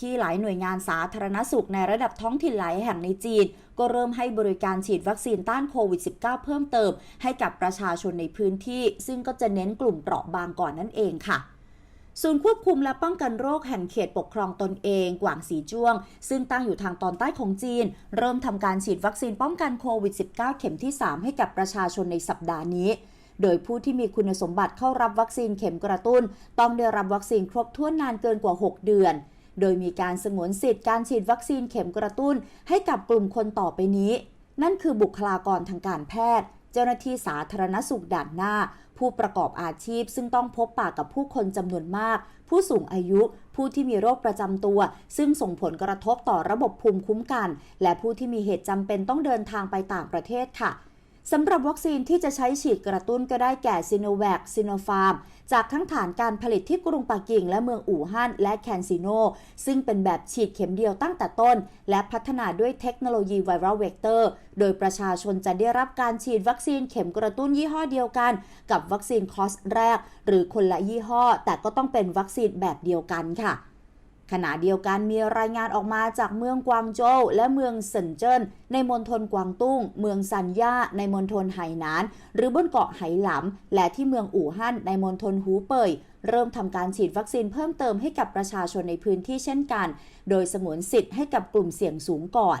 ที่หลายหน่วยงานสาธารณสุขในระดับท้องถิ่นหลายแห่งในจีน ก็เริ่มให้บริการฉีดวัคซีนต้านโควิด -19 เพิ่มเติม ให้กับประชาชนในพื้นที่ ซึ่งก็จะเน้นกลุ่มเปราะบางก่อนนั่นเองค่ะศูนย์ควบคุมและป้องกันโรคแห่งเขตปกครองตนเองกวางสีจ้วง ซึ่งตั้งอยู่ทางตอนใต้ของจีน เริ่มทำการฉีดวัคซีนป้องกันโควิด -19 เข็มที่ 3 ให้กับประชาชนในสัปดาห์นี้ โดยผู้ที่มีคุณสมบัติเข้ารับวัคซีนเข็มกระตุ้น ต้องได้รับวัคซีนครบถ้วนนานเกินกว่า 6 เดือน โดยมีการสงวนสิทธิ์การฉีดวัคซีนเข็มกระตุ้น ให้กับกลุ่มคนต่อไปนี้ นั่นคือบุคลากรทางการแพทย์ เจ้าหน้าที่สาธารณสุขด่านหน้า ผู้ประกอบอาชีพ ซึ่งต้องพบปากกับผู้คนจำนวนมาก ผู้สูงอายุ ผู้ที่มีโรคประจำตัว ซึ่งส่งผลกระทบต่อระบบภูมิคุ้มกัน และผู้ที่มีเหตุจำเป็นต้องเดินทางไปต่างประเทศค่ะ สำหรับวัคซีนที่จะใช้ฉีดกระตุ้นก็ได้แก่ซิโนแวคซิโนฟาร์ม จากทั้งฐานการผลิตที่กรุงปักกิ่ง และเมืองอู่ฮั่นและแคนซิโน ซึ่งเป็นแบบฉีดเข็มเดียวตั้งแต่ต้น และพัฒนาด้วยเทคโนโลยีไวรัลเวกเตอร์ โดยประชาชนจะได้รับการฉีดวัคซีนเข็มกระตุ้นยี่ห้อเดียวกัน กับวัคซีนคอสแรก หรือคนละยี่ห้อ แต่ก็ต้องเป็นวัคซีนแบบเดียวกันค่ะ ขณะเดียวกันมีรายงานออกมาจากเมืองกวางโจวและเมืองเซินเจิ้นในมณฑลกวางตุ้ง เมืองซันย่าในมณฑลไหหนาน หรือบนเกาะไหหลำและที่เมืองอู่ฮั่นในมณฑลหูเป่ยเริ่มทำการฉีดวัคซีนเพิ่มเติมให้กับประชาชนในพื้นที่เช่นกัน โดยสงวนสิทธิ์ให้กับกลุ่มเสี่ยงสูงก่อน